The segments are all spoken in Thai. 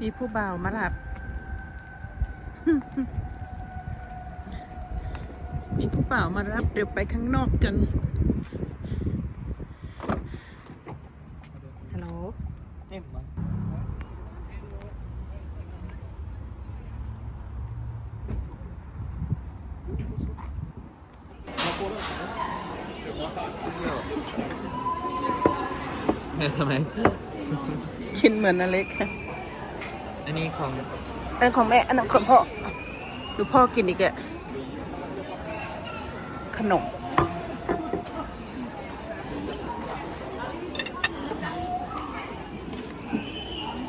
มีผู้บ่าวมารับ มีผู้บ่าวมารับเดี๋ยวไปข้างนอกกัน ฮัลโหล Emma. แม่ทำไมกินเหมือนอเล็กอัน นี้ของอันของแม่ อันนั้นของพ่อดูพ่อกินอีกอะขนม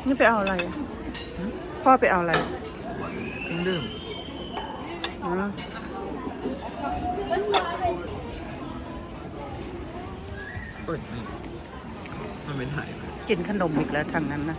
นี่ไปเอาอะไรอะพ่อไปเอาอะไรเครื่องดื่มอ๋อเปิดนี่มันเป็นถ่ายไหมกินขนมอีกแล้วทางนั้นนะ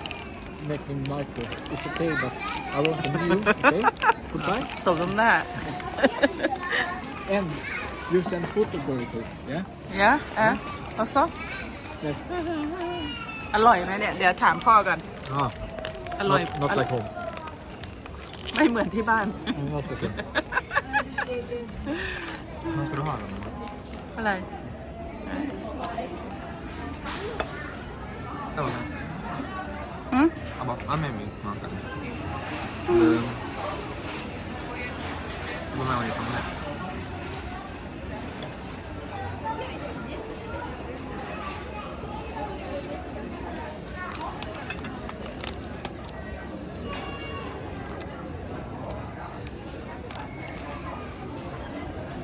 making micro. It's okay, but I want them new, okay? Goodbye. สมน้ำหน้า And you send photo burger, yeah? ยะอะเอาซอ Yes. อร่อยไหมเนี่ย เดี๋ยวถามพ่อกัน Ah, อร่อย not, not like home. ไม่เหมือนที่บ้าน Mm, Not the same. มัน skulle ha den อะไร แต่ว่าอืมเอาบอกเอาแม่มีมากันลืมรู้ไหม วันนี้ทำอะไร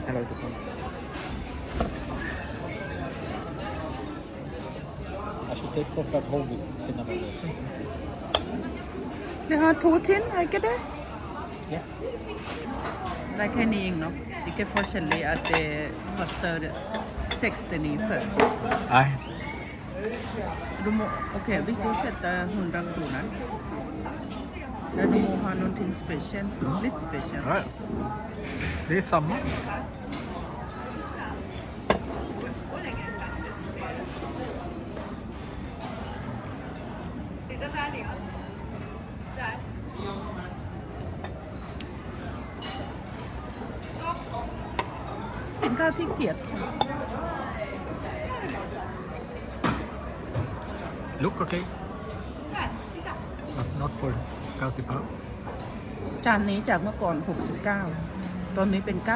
Hello, good one. I should take Foffa home with cinnamon roll. เดี๋ยวเอาทูชิ้นอะไร ก็ได้ Yeah. ได้แค่นี้เองเนาะ Ikke forskjellig at det koster 69 før. Nej. Du må, ok, hvis du setter 100 kroner da du må ha noe special, litt special. Ja, Det är samma. ก็ได้เป็นข้าวที่เกียดลุกโอเค not full 90บาจานนี้จากเมื่อก่อน 69 ตอนนี้เป็น 95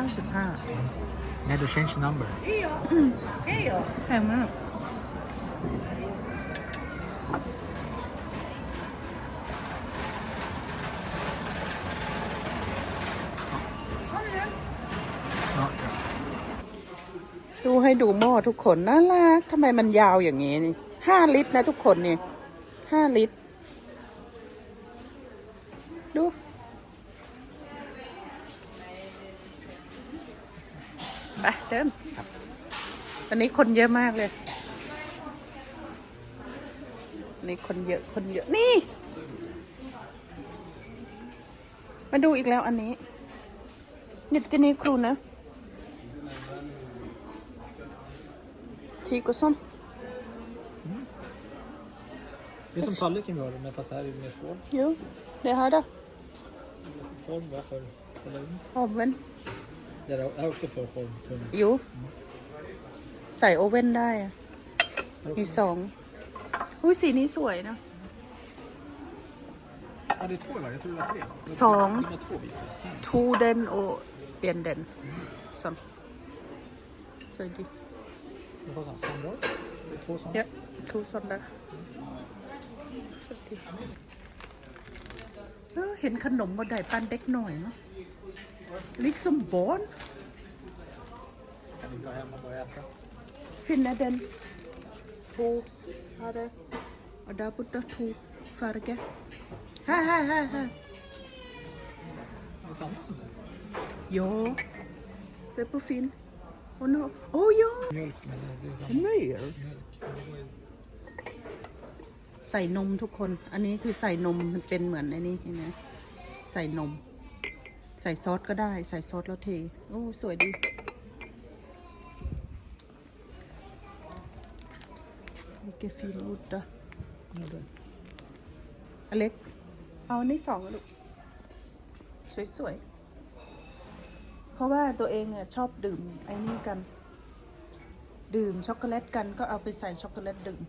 Now to change number แพงมาก ดูให้ดูหม้อทุกคนน่ารักทำไมมันยาวอย่างนี้นี่ห้าลิตรนะทุกคนนี่ห้าลิตร ดู ไปเดินวันนี้คนเยอะมากเลยวันนี่คนเยอะคนเยอะนี่ มาดูอีกแล้วอันนี้นี่จะนี่ครูนะ Tyg och sånt. Det är som tallriken vi har, men fast det här är mer skål. Jo, det här då. Form var för att ställa in. Oven. Det här är också för form. Tunn. ยูใส่โอเว่นได้อะ Här มี också. สองอุ้ยสีนี้สวยนะ Ja, det är två va? Jag tror det var tre. Sång. Det var två bitar. ทูเดนโอเปลี่ยนเดนสองสวยดี Det var så här samrör. Det är två sådana. เยอะทูสอนดะสวยดีเออเห็นขนมบดได้ปันเด็กหน่อยเนาะลิกสมบอน Kan vi gå hem och börja äta? finna den två hade och där borta två färger här här här här Det är samma som det. ja så Åh oh, no. oh, ja! Mjölken, det är ใส่นมทุกคน อันนี้คือใส่นมมันเป็นเหมือนอันนี้เห็นไหมใส่นม ใส่ซอสก็ได้ ใส่ซอสแล้วเท โอ้ สวยดี Vilken fin udda. Alex, ja, ni sa väl? Så är det. ราะว่าตัวเองเนี่ยชอบดื่มไอ้นี่กัน ดื่มช็อกโกแลตกันก็เอาไปใส่ช็อกโกแลตดื่ม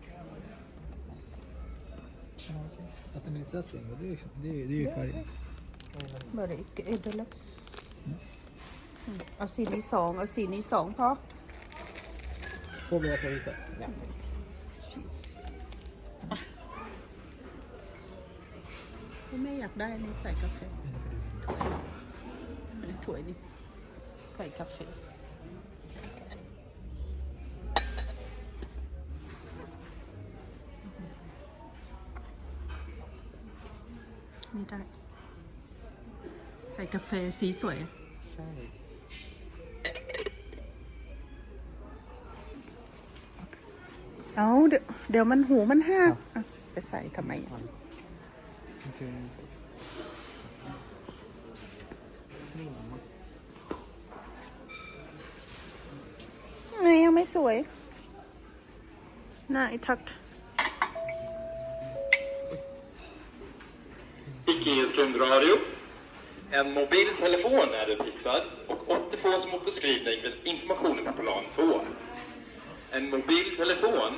Ja, okej. Att den är lite så här sträng, det är, det är, det är ju färgen. Bara ikke et eller เอาสีนี้สองเอาสีนี้สองพอ Två blir jag favoriter. Ja. แม่อยากได้อันนี้ใส่กาแฟถ้วยนี้ ใส่กาแฟนี่ได้ ใส่กาแฟสีสวย ใช่เอาเดี๋ยวเดี๋ยวมันหูมันหักอะไปใส่ทำไมอะ สวยน่าไอ้ทัก Icke rundradio. En mobiltelefon är det riktad och 80 små beskrivning med informationen på plan 2. En mobiltelefon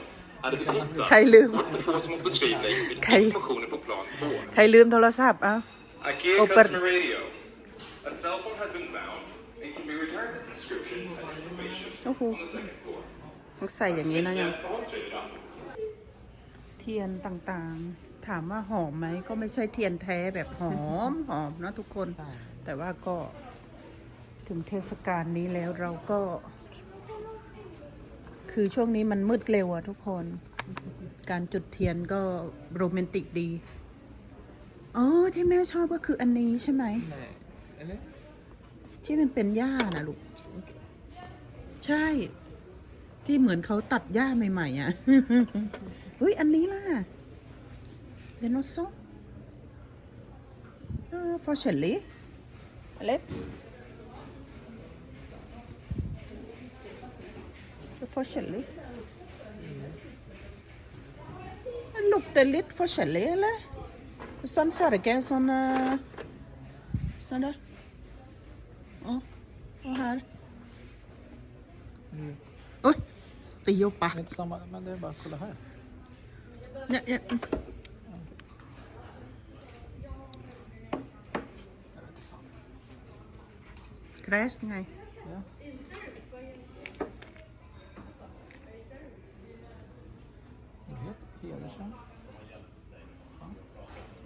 är det riktad ใครลืม 80 små beskrivning med Kaj- informationen på plan 2. ใครลืมโทรศัพท์อ่ะ Ikea Open. customer radio. A cell phone has been found and can be returned with description and information โอ้โห on the second floor. ต้องใส่อย่างนี้นะยัง Behållsredan. เทียนต่างๆ ถามว่าหอมไหมก็ไม่ใช่เทียนแท้แบบหอมหอมนะทุกคน แต่ว่าก็ถึงเทศกาลนี้แล้วเราก็ คือช่วงนี้มันมืดเร็วอะทุกคน การจุดเทียนก็โรแมนติกดี อ๋อ ที่แม่ชอบก็คืออันนี้ใช่ไหม Nej. Eller? ที่มันเป็นหญ้านะลูก ใช่ ที่เหมือนเขาตัดหญ้าใหม่ๆอะเฮ้ย อันนี้ล่ะเดนโนโซเอ่อฟอร์เชลลี่เล็บฟอร์เชลลี่ลูกเตลิตฟอร์เชลลี่เลย Sånn farge. Sånn Sånn, der. Og, og her. Mm. Är ju Det är inte samma, men det är bara kolla här. Ja, ja. Gräs, nej. Ja. Det heter.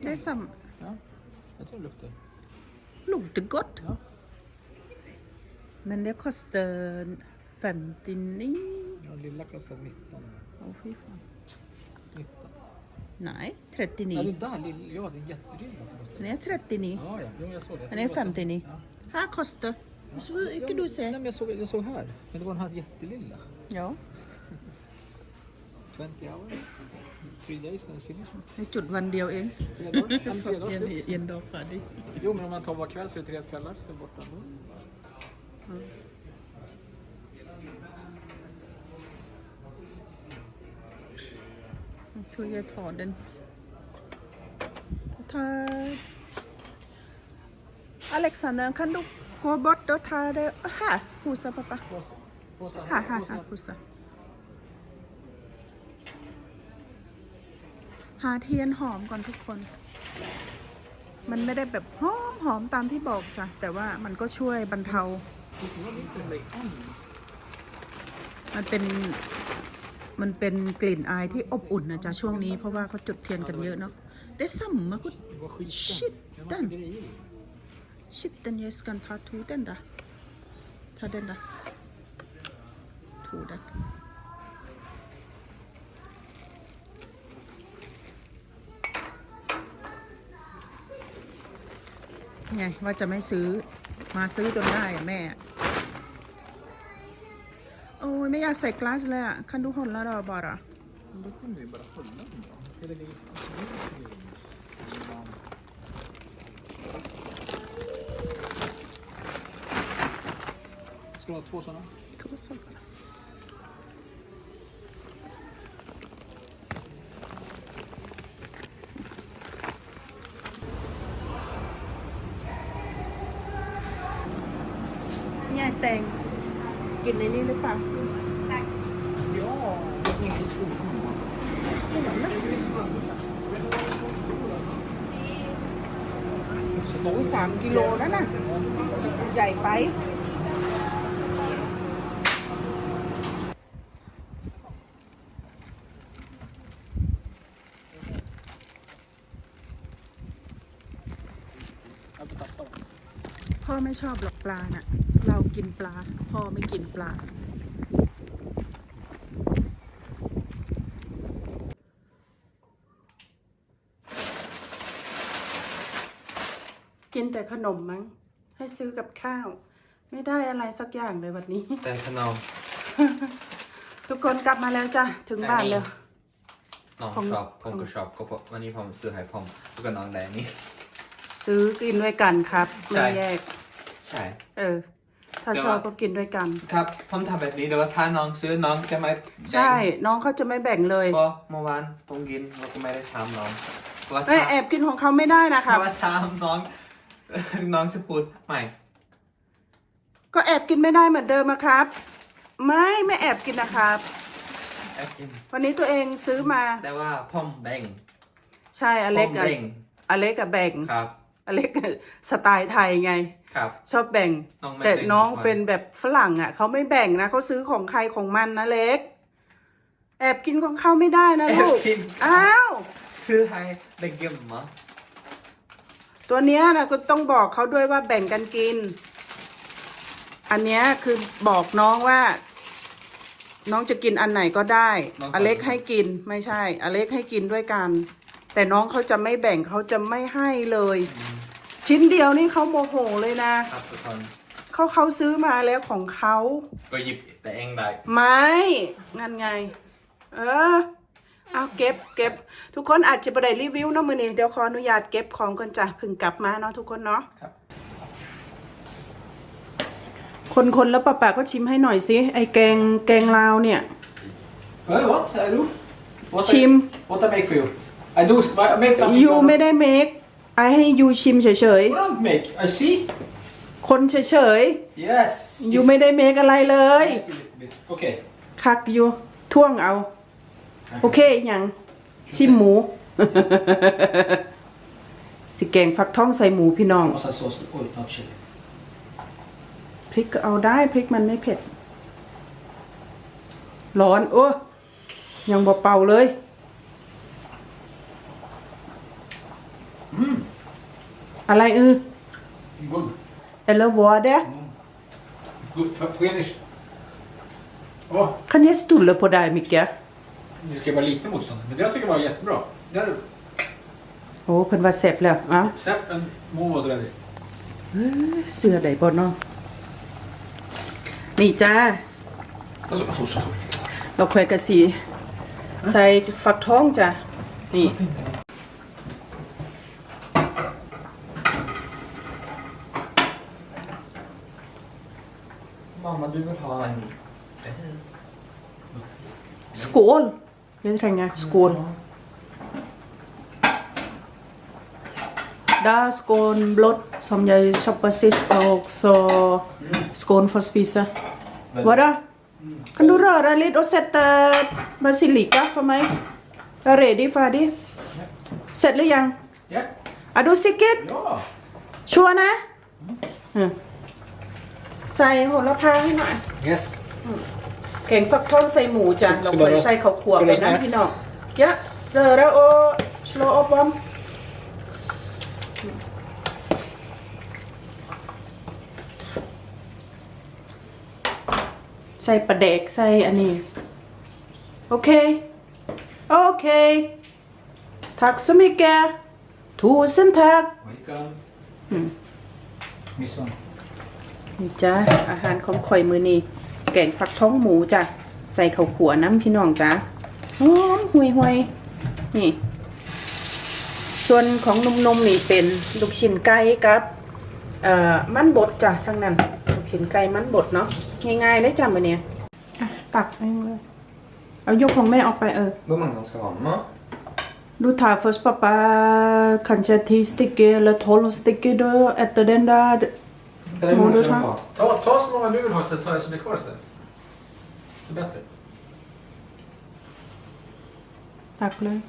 Det är samma. Ja. Jag tror det luktar. Luktar gott. Ja. Men det kostar 59. Ja, lilla kostar 19. Åh, fy fan. 19. Nej, Ja, 39. den där lilla, ja den jättelilla som kostar. Den är 39. Ja, ja, jo, jag såg det. Den är Det var samma. 59. Ja. Här kostar... Så Ja, mycket men- du Nej, säger. men jag såg, jag såg här. Men det var den här jättelilla. Ja. 20 hours. Three days and it's finished. ในจุดวันเดียวเอง Tre dagar. Ja, men tre dagar เย็น slut. เย็นดอกฟ้าดิ Jo, men om man tar var kväll så är det tre kvällar. Sen borta ändå. Jag tror jag tar den. Jag tar... Alexander, kan du gå bort och ta det här? Pussa pappa. Påse. Påse. Här, här, Påse. här, pussa. หาเทียนหอมก่อนทุกคน มันไม่ได้แบบหอมหอมตามที่บอกจ้ะ แต่ว่ามันก็ช่วยบรรเทา มันเป็น มันเป็นกลิ่นอายที่อบอุ่นนะจ๊ะช่วงนี้เพราะว่าเขาจุดเทียนกันเยอะเนาะได้สัมมากุ Det var skiten. Shit, Det var den. massa grejer i. Shit, jag ska ta to den där. Ta den där. To den. ไงว่าจะไม่ซื้อมาซื้อจนได้อะแม่ ยไม่อยากใส่กลาสเลยอะคันดูหนแล้วดอกบอดอะ Då kan du ju bara hålla den då. Eller det Ska du ha två sådana? ทุกส่วนเนี่ยแตงกินในนี้หรือเปล่า Ja, inte skolan. สปูนนะโอ้ยสามกิโลแล้วนะใหญ่ไป Jag får tappa dem. พ่อ ไม่ชอบหรอกปลาน่ะ เรากินปลา พ่อไม่กินปลา กินแต่ขนมมั้ง ให้ซื้อกับข้าว ไม่ได้อะไรสักอย่างเลยวันนี้ แต่ขนม ทุกคนกลับมาแล้วจ้ะ ถึงบ้านแล้วน้องของชอบผมก็ชอบก็เพราะวันนี้ผมซื้อให้ผมแล้วก็น้องแดงนี่ซื้อกินด้วยกันครับใช่ไม่แยก ใช่ เออ ถ้าแต่ชอบว่า ก็กินด้วยกัน ครับผมทำแบบนี้แต่ว่าถ้าน้องซื้อน้องจะไม่แบ่งใช่ น้องเขาจะไม่แบ่งเลยเพราะเมื่อวานผมกินเราก็ไม่ได้ทำน้องเพราะว่าเอ้ยแอบกินของเขาไม่ได้นะเพครับราะว่าทำน้อง น้องจะพูดใหม่ ก็แอบกินไม่ได้เหมือนเดิมอะครับ ไม่ไม่แอบกินนะครับ แอบกินวันนี้ตัวเองซื้อมา แต่ว่าผมแบ่งใช่อเล็กผมอะแบ่งอเล็กกับแบ่ง ครับ อเล็กอะสไตล์ไทยไง ครับชอบแบ่ง น้องไม่แต่แบ่งน้องทุกวันเป็นแบบฝรั่งอะเขาไม่แบ่งนะเขาซื้อของใครของมันนะเล็ก แอบกินของเขาไม่ได้นะแอลูบกกินอ้าว ซื้อให้เด็กเยี่ยมมั้งตัวเนี้ยนะก็ต้องบอกเขาด้วยว่าแบ่งกันกิน อันเนี้ยคือบอกน้องว่า น้องจะกินอันไหนก็ได้ อเล็กให้กินไม่ใช่ อเล็กให้กินด้วยกัน แต่น้องเขาจะไม่แบ่งเขาจะไม่ให้เลย ชิ้นเดียวนี่เขาโมโหเลยนะ ครับทุกคนเขาเขาซื้อมาแล้วของเขาก็หยิบแต่เองได้ไม่นั่นไง เออเอาเก็บเก็บทุกคนอาจจะไปได้รีวิวเนาะมือนี้เดี๋ยวขออนุญาตเก็บของก่อนจ้ะเพึ่งกลับมาเนาะทุกคนเนาะครับ คนคนแล้วป้าป๋าก็ชิมให้หน่อยสิไอแกงแกงลาวเนี่ย Well, what I do? What Chim. I, what I make for you? I do. I make something. ยูไม่ได้เมค ไอให้ยูชิมเฉย What I make? I see. ๆ คนเฉย Yes. ๆ ยูไม่ได้เมคอะไรเลย A little bit. Okay. คักยูท่วงเอา โอเคอหยังชิมหมู สิแกงฟักทองใส่หมูพี่น้อง What's that sauce? Oh, not chili. พริกก็เอาได้พริกมันไม่เผ็ด ร้อนโอ้ยังบ่เป่าเลย Mm. อะไรเออ Good. เอลวอเด Good. Finish. Åh, Kan jag stulla på dig Micke? det ska vara lite motstånd. Men det jag tycker var jättebra. Det är โอ้เพิ่นว่าแซ่บแล้วเอ้า Sepp and Mo was ready. เสื้อได้บ่เนาะนี่จ้า Alltså, oh, så. เราแควกะสี ใส่ฟักทองจ้ะนี่ Mamma, du vill ha en... สกูล jag tränger skål Där skålblått som jag köpte sist och så skål för spisa. Vadå? Kan du röra lite och sätta basilika för mig? Jag är ready, färdig. Sett หรือยัง Ja. Är du säker? Ja. ชัวร์นะอืม ใส่โหระพาให้หน่อย Yes. แกงฟักทองใส่หมูจ้ะสเรากุลเคยรสใส่ข้าวคั่วสกุลไปรสนะนะพี่น้องเยอะเรอแล้วโอชโลอบอมใส่ปลาเด็กใส่อันนี้ โอเค โอเค tack så mycket tusen tack Welcome. Mm. Miss one. นี่จ้าอาหารของข่อยมือนี้แกงฟักท้องหมูจ้ะใส่ข้าวขัวน้ำพี่น้องจ้ะหอมห่วยห่วยๆนี่ ส่วนของนมๆนี่เป็นลูกชิ้นไก่กับเอ่อมันบดจ้ะทั้งนั้นลูกชิ้นไก่มันบดเนาะง่ายๆได้จ้ะมื้อเนี้ยอะตักเองเลยเอายกของแม่ออกไปเออ Hvor mange man skal ha med? Du tar først pappa kanskje ti stykker eller tolv stykker da, etter den der. Eller Må hvor du mange skal ta? du ha? Ta, ta så många du vill ha istället tar jag som är kvar istället. Det är bättre. ตักเลย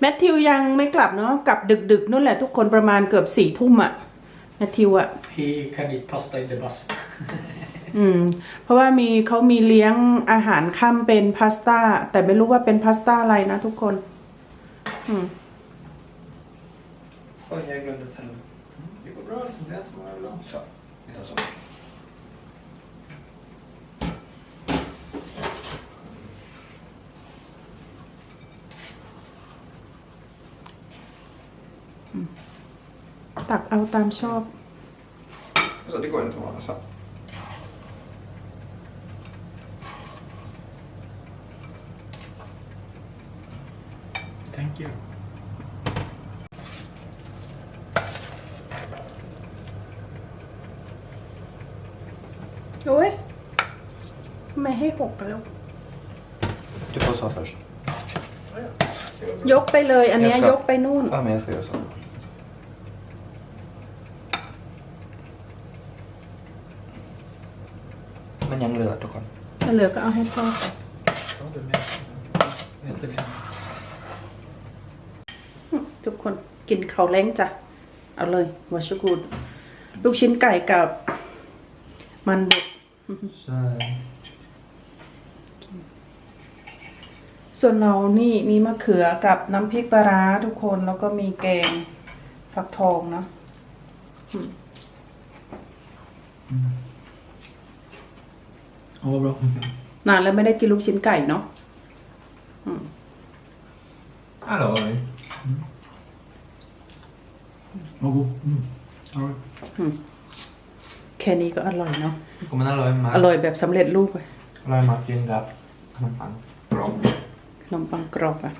แมทธิวยังไม่กลับเนาะกลับดึกๆนู่นแหละทุกคนประมาณเกือบสี่ทุ่มอะแมทธิวอะ He can eat pasta in the bus. อืม เพราะว่ามีเขามีเลี้ยงอาหารค่ำเป็นพาสต้า แต่ไม่รู้ว่าเป็นพาสต้าอะไรนะทุกคน อืม Oj, jag glömde tända. Det går bra liksom. Det är som jag vill ha. Så, vi tar så. ตักเอาตามชอบ Så det går inte att ha så. Thank you. โอ้ยทำไมให้หกกันแล้ว Du får så först. ยกไปเลย อันเนี้ย Jag ska- ยกไปนู่น Ja, men jag ska göra så. Men jag glömde att kolla. ถ้าเหลือก็เอาให้พ่อไป Ta du med. Inte det. ทุกคนกินข้าวแล้งจ้ะ เอาเลยวัชกูดลูกชิ้นไก่กับ มันบด Så här. ส่วนเรานี่มีมะเขือกับน้ำพริกปลาร้าทุกคนแล้วก็มีแกงฟักทองเนาะ Ja, vad bra. นานแล้วไม่ได้กินลูกชิ้นไก่เนาะ Hallå. Vad god. Mm. All right. แค่นี้ก็อร่อยเนาะ Men hallå, อร่อยแบบสำเร็จรูปเลย Hallå, Martin, där. Kom fan. Bra. ขนมปังกรอบอะ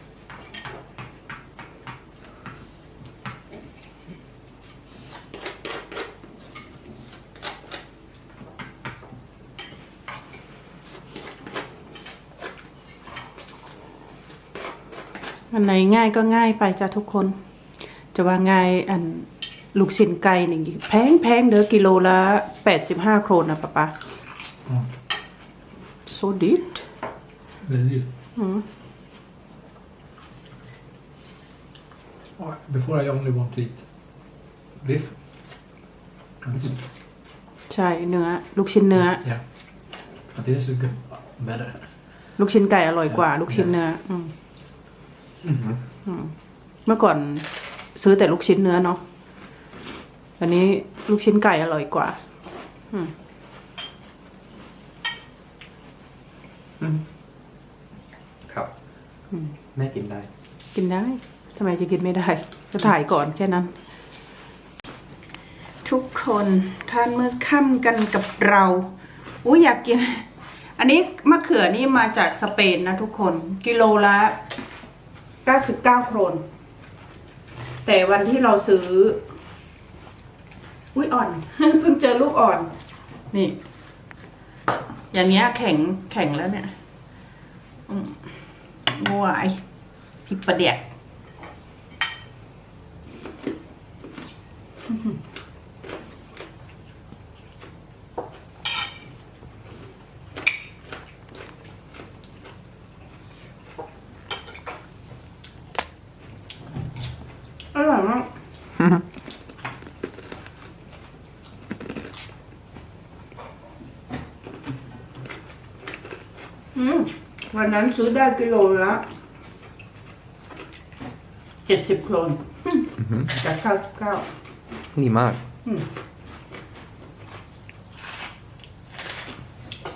อันไหนง่ายก็ง่ายไปจ้ะทุกคน จะว่าง่ายอัน ลูกชิ้นไก่นี่แพงแพงๆเด้อกิโลละแปดสิบห้าโครนนะป๊าป๊า Ja. so dyrt Väldigt dyrt. Mm. Ja, Before I only want to eat beef. And this- ใช่เนื้อ ลูกชิ้นเนื้อ Yeah. But this is good. Better. ลูกชิ้นไก่อร่อยกว่า ลูกชิ้นเนื้ออืมอืมเมื่อก่อนซื้อแต่ลูกชิ้นเนื้อเนาะ อันนี้ลูกชิ้นไก่อร่อยกว่า อืม Kapp. Med in där. กินได้ ทำไมจะกินไม่ได้ ก็ถ่ายก่อนแค่นั้น ทุกคนทานมื้อค่ำกันกับเรา อุ้ยอยากกิน อันนี้มะเขือนี่มาจากสเปนนะทุกคน กิโลละ 99โครน แต่วันที่เราซื้อ อุ้ยอ่อน เพิ่งเจอลูกอ่อน นี่ อย่างเงี้ยแข็งแข็งแล้วเนี่ย อืมวายพริกประเดี๋ยวอร่อยมาก อืม วันนั้นซื้อได้กิโลละเจ็ดสิบโครนอืมจากเก้าสิบเก้า Ni mag.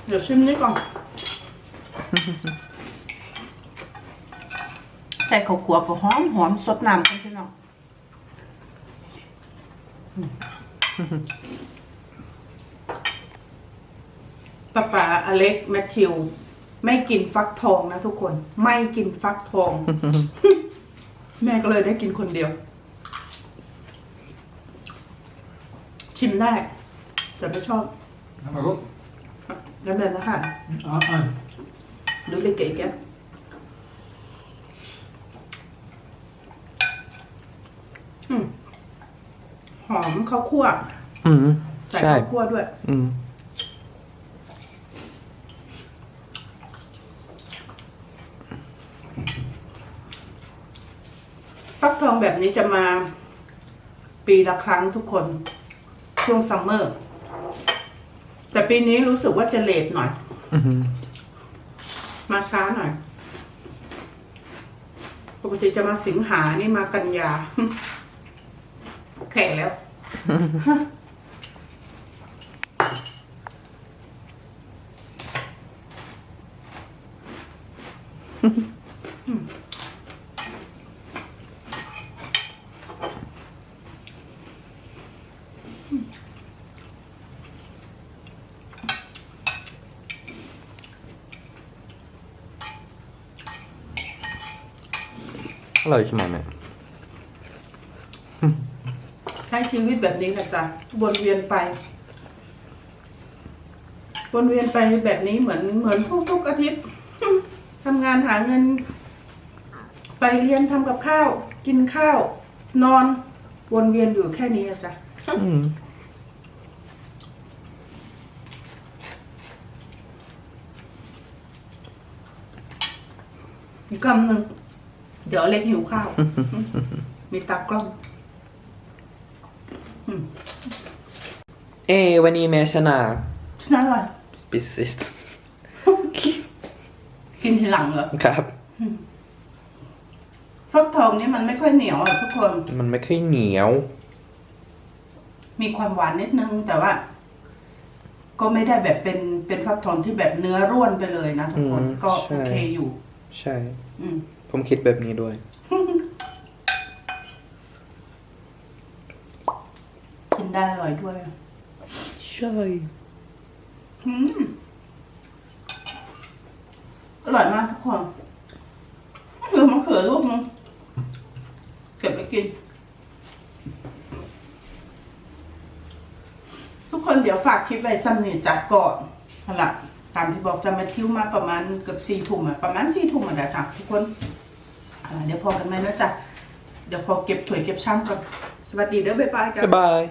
เดี๋ยวชิมนี้ก่อน ใส่ข้าวขัวก็หอมหอมสดน้ำกันพี่น้องป้าป๋าอเล็กแมทธิว ไม่กินฟักทองนะทุกคน ไม่กินฟักทอง แม่ก็เลยได้กินคนเดียว ชิมได้ แต่ไม่ชอบ Den var god. แล้วเดินนะคะ Ja, ja. ดูเก๋ๆแกอืมหอมข้าวคั่วอืมใส่ใช่ ข้าวคั่วด้วย อืม ฟักทองแบบนี้จะมาปีละครั้งทุกคนช่วงซัมเมอร์ แต่ปีนี้รู้สึกว่าจะเลทหน่อยอืมมาช้าหน่อย ปกติจะมาสิงหานี่มากันยา แข่แล้วอ ร่อยใช่ไหมแม่ใช้ชีวิตแบบนี้แหละจ้ะวนเวียนไปวนเวียนไปแบบนี้เหมือนเหมือนทุกๆอาทิตย์ทำงานหาเงิน ไปเรียนทำกับข้าว กินข้าว นอน วนเวียนอยู่แค่นี้อะจ้ะอืมอีกคำหนึ่ง เดี๋ยวเล็กหิวข้าว มีตากล้อง เอ้วันนี้แม่ชนะ ชนะอะไรปิซิสกินทีหลังเหรอ ครับ ฟักทองนี่มันไม่ค่อยเหนียวอะทุกคน มันไม่ค่อยเหนียว มีความหวานนิดนึง แต่ว่า ก็ไม่ได้แบบเป็นเป็นฟักทองที่แบบเนื้อร่วนไปเลยนะทุกคน อืมก็ใช่ โอเคอยู่ ใช่ อืม ผมคิดแบบนี้ด้วย กินได้อร่อยด้วยใช่ อืมอร่อยมากทุกคนเหลือมะเขือลูกนึงเก็บไปกิน ทุกคนเดี๋ยวฝากคลิปไว้ซ้ำนี่จัดก่อนเอาล่ะตามที่บอกจะมาทิ้วมาประมาณเกือบสี่ทุ่มอะประมาณสี่ทุ่มอะนะจ๊ะทุกคนอ่า เดี๋ยวพอกันไหมนะจ๊ะ เดี๋ยวพอเก็บถ้วยเก็บชามก่อน สวัสดีเด้อบ๊ายบายจ้ะ บ๊ายบาย